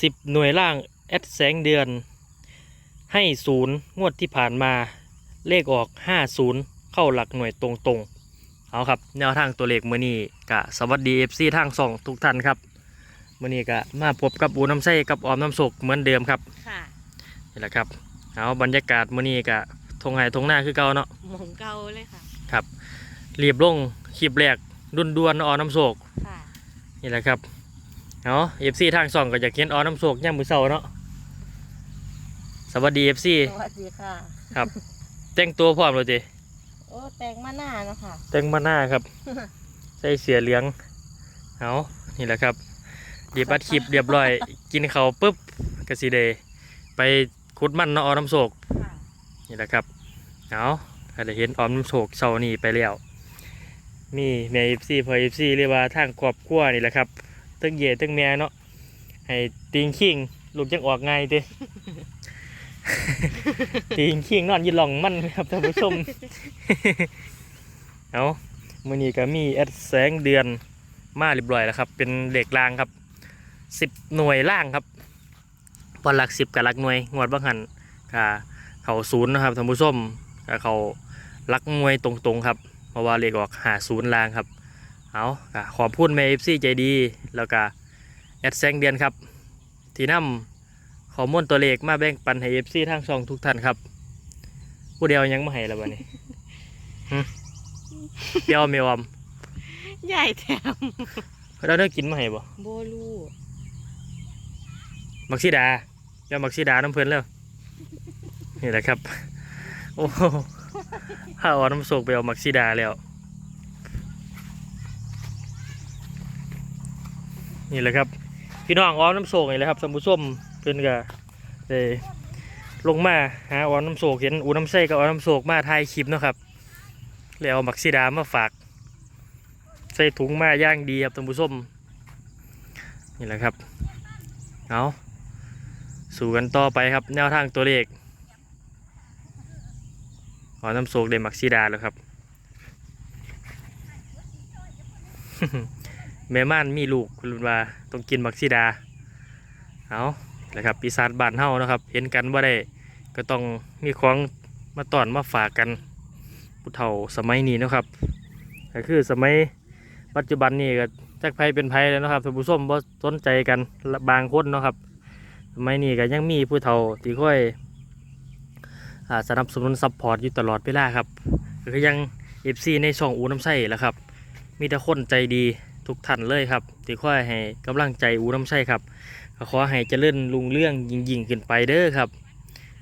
สิบหน่วยล่างแอดแสงเดือน ให้ศูนย์งวดที่ผ่านมาเลขออกห้าศูนย์เข้าหลักหน่วยตรงๆ เอาครับ แนวทางตัวเลขมือนี้กะสวัสดีเอฟซีทางสองทุกท่านครับมือนี้กะมาพบกับอูน้ำไส้กับออมน้ำสกเหมือนเดิมครับค่ะนี่แหละครับเอาบรรยากาศมือนี้กะทงไห้ทงหน้าคือเก่าเนาะหมองเกาเลยค่ะครับรีบลงคลิปแรกดุนดวนๆออน้ำโศกค่ะนี่แหละครับ เอาเอฟซีทางสองก็อยากเห็นออน้ำโศกย่ำมือเสาเนาะสวัสดีเอฟซีสวัสดีค่ะ ครับ แต่งตัวพร้อมเลยจีโอ้แตงมาหน้าเนาะค่ะ แต่งมาหน้าครับ ใส่เสียเหลืองเอานี่แหละครับ เดียบัดคลิปเรียบร้อย กินเขาวปุ๊บกสิเดไปคุดมันเนาะออน้ำโศกค่ะนี่แหละครับเอาก็ได้เห็นออมน้ำโศกเสานี่ไปแล้วมีแม่เอฟซีพอเอฟซีเรียกว่าทางครอบครัวนี่แหละครับ ตั้งเหย่ตั้งแม่เนาะให้ติงคิงลูกจังออกไง่ายเด้ติงคิงนอนยินหลองมันครับท่านผู้ชมเอามื่อนี้ก็มีแอดแสงเดือนมาเรียบร้อยแล้วครับ เป็นเหล็กรางครับสิบหน่วยล่างครับบอลหลักสิบกับหลักหน่วย งวดบางหันก็เขาศูนย์นะครับท่านผู้ชมก็เขาหลักหน่วยตรงๆครับเพราะว่าเลขออกหาศูนย์ลางครับ เอาก็ขอบคุณเมย์เอฟซีใจดี แล้วก็แอดแซงเดือนครับ ที่นำข้อมูลตัวเลขมาแบ่งปันให้เอฟซีทางช่องทุกท่านครับ ผู้เดียวยังไม่ให้แล้ววันนี้หึเดียวเมวอมใหญ่แถมเราเลิกกินมาให้บ่โบลูมักซีดาเดี๋ยวมักซีดาน้ำเพลินแล้วนี่แหละครับ โอ้โหข้าเอาน้ำโศกไปเอามักซีดาแล้ว นี่แหละครับ พี่น้องอ้อมน้ำโศกนี่แหละครับสมุส้มเพิ่นก็ได้ลงมาหาอ้อมน้ำโศกเห็นอูน้ำไส้กับอ้อมน้ำโศกมาถ่ายคลิปเนาะครับแล้วเอามักซีดามาฝาก ใส่ถุงมาย่างดีครับท่านผู้มนี่แหละครับเอาสู่กันต่อไปครับ แนวทางตัวเลขขอน้ำโศกเดมักซีดาแล้วครับ แม่ม่านมีลูกคุณลุนว่าต้องกินมักซีดาเอาแหละครับปีศาจบ้านเฮานะครับ เห็นกันว่าได้ก็ต้องมีของมาตอนมาฝากกันผู้เฒ่าสมัยนี้นะครับก็คือสมัยปัจจุบันนี่ก็จักไผเป็นไผแล้วนะครับท่านผู้ชมบ่สนใจกันบางคนนะครับ สมัยนี้ก็ยังมีผู้เฒ่าที่ค่อยอ่าสนับสนุนซัพพอร์ตอยู่ตลอดเวลาครับก็คือยังเอฟซีในช่องอูน้ำไส้แหละครับ มีแต่คนใจดี ทุกท่านเลยครับที่คอยให้กำลังใจอูน้ำไส้ครับขอให้เจริญรุ่งเรื่องยิ่งยิ่งขึ้นไปเด้อครับ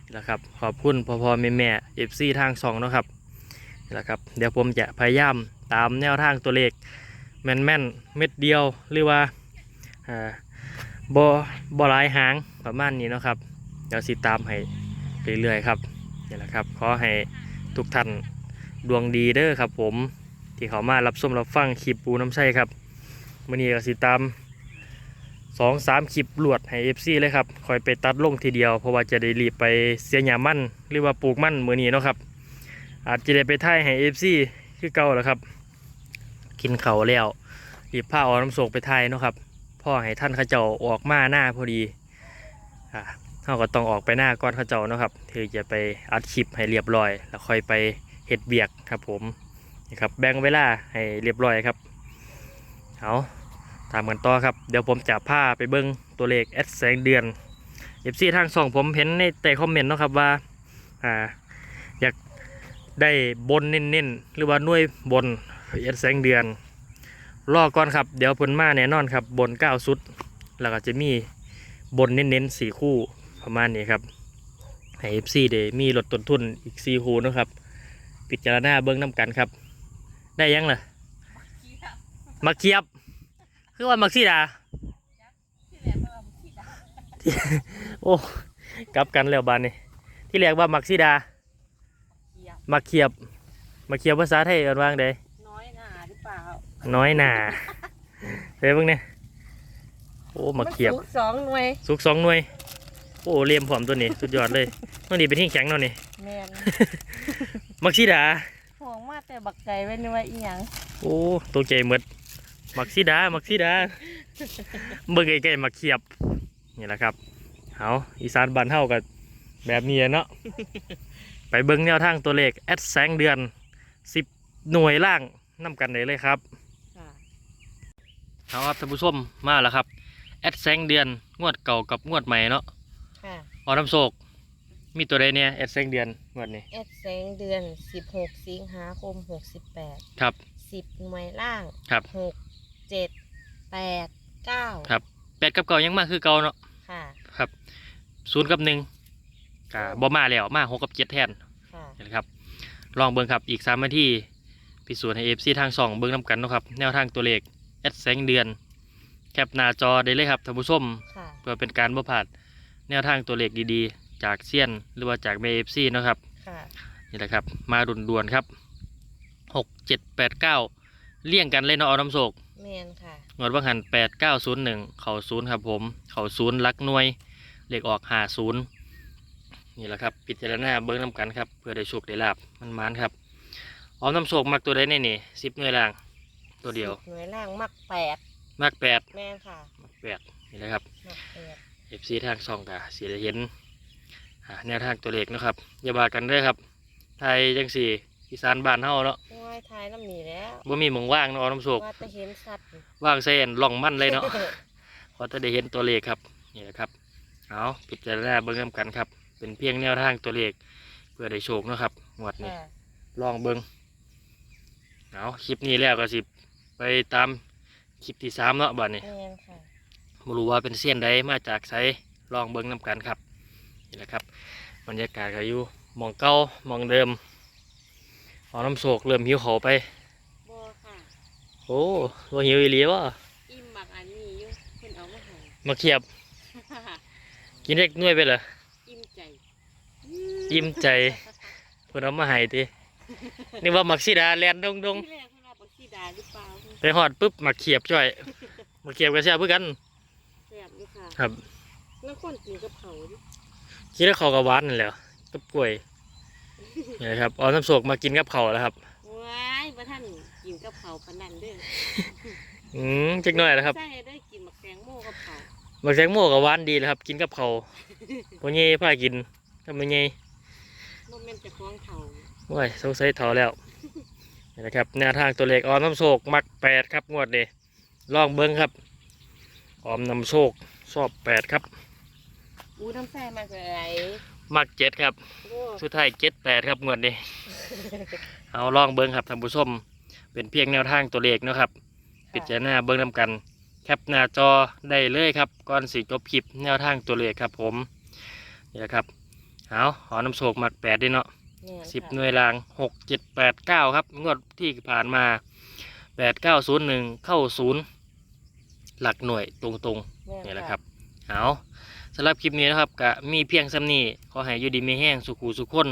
นี่แหละครับขอบคุณพ่อพ่อแม่แม่เอฟซีทางสองนะครับนี่แหละครับเดี๋ยวผมจะพยายามตามแนวทางตัวเลขแม่นแม่นเม็ดเดียวหรือว่าบอบอลายหางประมาณนี้นะครับเดี๋ยวสิตามให้เรื่อยๆครับนี่แหละครับขอให้ทุกท่านดวงดีเด้อครับผมที่เขามารับชมรับฟังคลิปปูน้ำใช่ครับ มื่อนี้ก็สิตามสองสามคลิปลวดให้เอฟซีเลยครับคอยไปตัดลงทีเดียว เพราะว่าจะได้รีบไปเสียหยามั่นหรือว่าปลูกมั่นมื่อนี้เนาะครับ อาจจะได้ไปท่ายให้เอฟซีคือเก่าแล้วครับ กินเขาแล้วรีบผ้าเอาน้ำโศกไปท่ายเนาะครับพ่อให้ท่านข้าเจ้าออกมาหน้าพอดีอ่าเขาก็ต้องออกไปหน้าก้อนข้าเจ้าเนาะครับถึงจะไปอัดคลิปให้เรียบร้อย แล้วค่อยไปเฮ็ดเบียกครับผมนี่ครับแบ่งเวลาให้เรียบร้อยครับเอา ตามกันต่อครับ เดี๋ยวผมจะพาไปเบิ้งตัวเลขแอดแสงเดือนเอฟซีทางสองผมเห็นในแต่คอมเมนต์เนาะครับว่าอ่าอยากได้บนเน้นๆ หรือว่าน่วยบนแอดแสงเดือน รอก่อนครับ เดี๋ยวเพิ่นมาแน่นอนครับ บนเก้าสุด แล้วก็จะมีบนเน้นๆสี่คู่ประมาณนี้ครับให้เอฟซีเดมีลดต้นทุนอีกสี่คู่นะครับ พิจารณาเบิ้งน้ำกันครับ ได้ยังล่ะมักเคียบ คือว่ามักซีดาโอ้กลับกันแล้วบานนี้ที่แรกว่ามักซีดาเกียบมักเคียบมักเคียบภาษาไทยเอิ้นว่าจั่งใดน้อยหนาหรือเปล่าน้อยหนาเฮ้ยเบิ่งเนี่ยโอ้มาเขียบมันสุกสองหน่วยสุกสองหน่วยโอ้เลียมผอมตัวนี้สุดยอดเลยตัวนี้เป็นที่แข็งเนาะนี่แมนมักซีดาห่วงมากแต่บักไก่ไว้นึกว่าอีหยังโอ้ตัวใจหมด มักซีดามักซีดาเบิ่งไกลๆมักเขียบนี่แหละครับเอาอีสานบ้านเฮากับแบบนี้เนาะไปเบิ้งแนวทางตัวเลขแอดแสงเดือน10หน่วยล่างนํกันได้เลยครับค่ะเอาครับท่านผู้ชมมาแล้วครับ แอดแสงเดือนงวดเก่ากับงวดใหม่เนาะค่ะออน้ำโศกมีตัวใดเนี่ยแอดแสงเดือนงวดนี้เอ็ดแสงเดือน 16 สิงหาคม 68 ครับ 10 หน่วยล่างครับ6 7 8 9ครับ แปดกับเก่ายังมาคือเก่าเนาะค่ะครับศูนย์กับหนึ่งกะบ่มาแล้วมาหกกับเจ็ดแทนค่ะนี่แหละครับ ลองเบิ่งครับอีกสามนาทีพิสูจน์ให้เอฟซีทางสองเบิ่งนำกันเนาะครับ แนวทางตัวเลขแอดแสงเดือน แคปหน้าจอได้เลยครับท่านผู้ชมค่ะเพื่อเป็นการบ่พลาดแนวทางตัวเลขดีๆ จากเซียนหรือว่าจากเเอฟซีนาะครับค่ะนี่แหละครับ มาด่วนๆครับหกเจ็ดแปดเก้าเลี่ยงกันเลยเนาะเอาน้ำโศก แมนค่ะงวดว่างหันแปดเก้าศูนย์หนึ่งเข่าศูนย์ครับผม เข่าศูนย์ลักหน่วย เลขออกหาศูนย์นี่แหละครับปิดเจารณาเบิ้งน้ำกันครับเพื่อได้โชคได้ลาบมันมันๆครับออมน้ำโศกมักตัวใดแน่นี่สิบหน่วยล่าง ตัวเดียว10หน่วยล่างมักมักแปด8แมนค่ะมักแปดนี่แหละครับมักเอฟซีทางซองกะสีได้เห็นอ่าแนวทางตัวเลขเนาะครับอย่าบากันเด้อครับ ไทยจังสี่ อีสานบ้านเฮาเนาะ8ง่ายทายน้ำหนีแล้วบ่มีหมองว่างเนาะออมน้ำโศกว่าจะเห็นสัตว์ว่างเส้นล่องมั่นเลยเนาะพอจะได้เห็นตัวเลขครับนี่แหละครับเอาพิจารณาเบิ้งนำกันครับ เป็นเพียงแนวทางตัวเลขเพื่อได้โชคเนาะครับงวดนี้ค่ะลองเบิ้งเอาคลิปนี้แล้วก็สิไปตามคลิปที่สามเนาะบัดนี้แมนค่ะไม่รู้ว่าเป็นเส้นใดมาจากไสลองเบิ้งนำกันครับนี่แหละครับ บรรยากาศก็อยู่หมองเก่าหมองเดิม เอาน้ำโศกเริ่มหิวเขาวไป บอค่ะ โอ้ว่าหิวอีหลีวะอิ่มบักอันนี้อยู่เพิ่นเอามาให้ มาเขียบ กินเล็กน้วยไปเหรอ อิ่มใจยิ้มใจเพิ่นเอามาให้ตินี่ว่ามักสีดาแลนดงดงที่แรกเพิ่นเอาบักซีดาหรือเปล่าๆไปหอดปุ๊บมักเขียบจ่อยมักเขียบก็แซ่บเพื่อกัน แซ่บอยู่ค่ะครับ แล้วคนกินกับเขาดิ กินแล้วเขาวกับหวานนั่นแหละกับกล้วย นี่แหละครับเอาน้ำโศกมากินกับเขาวแล้วครับ ว้ายบ่ท่านกินกับเขาปานนั้นเด้ออืมจักหน่อยแล้วครับใช่ได้กินหมักแตงโมกับเขามักแตงโมกับหวานดีแล้วครับ กินกับเขาวพอเงี้พากินทำไมเงี้บ่แม่นจะคล้องเขาว้ยสงสัยเถาแล้วนี่แหละครับแนวทางตัวเลขออมน้ำโศกมักแปดครับงวดนี้ลองเบิ้งครับ ออมน้ำโศกชอบแปดครับ อู้น้ำแซ่มากเลย มักเจ็ดครับโอ้สุดท้ายเจ็ดแปดครับงวดนี้ เอาลองเบิ้งครับท่านผู้ชมเป็นเพียงแนวทางตัวเลขเนาะครับปิจารณาเบิ้งนำกัน แคปหน้าจอได้เลยครับก่อนสิจบคลิปแนวทางตัวเลขครับ ผมนี่แหละครับเอาหอน้ำโศกมักแปดด้วยเนาะแม่นสิบค่ะหน่วยรางหกเจ็ดแปดเก้าครับ งวดที่ผ่านมาแปดเก้าศูนย์หนึ่งเข้าศูนย์หลักหน่วยตรงๆแม่นี่แหละครับเอา สำหรับคลิปนี้นะครับก็มีเพียงซ้ำนี้ขอให้อยู่ดีมีแห้งสุขูสุขคน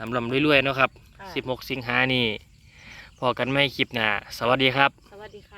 ลำลำรวยๆเนาะครับค่ะ16 สิงหานี่พอกันไม่คลิปหน้าสวัสดีครับ สวัสดีค่ะ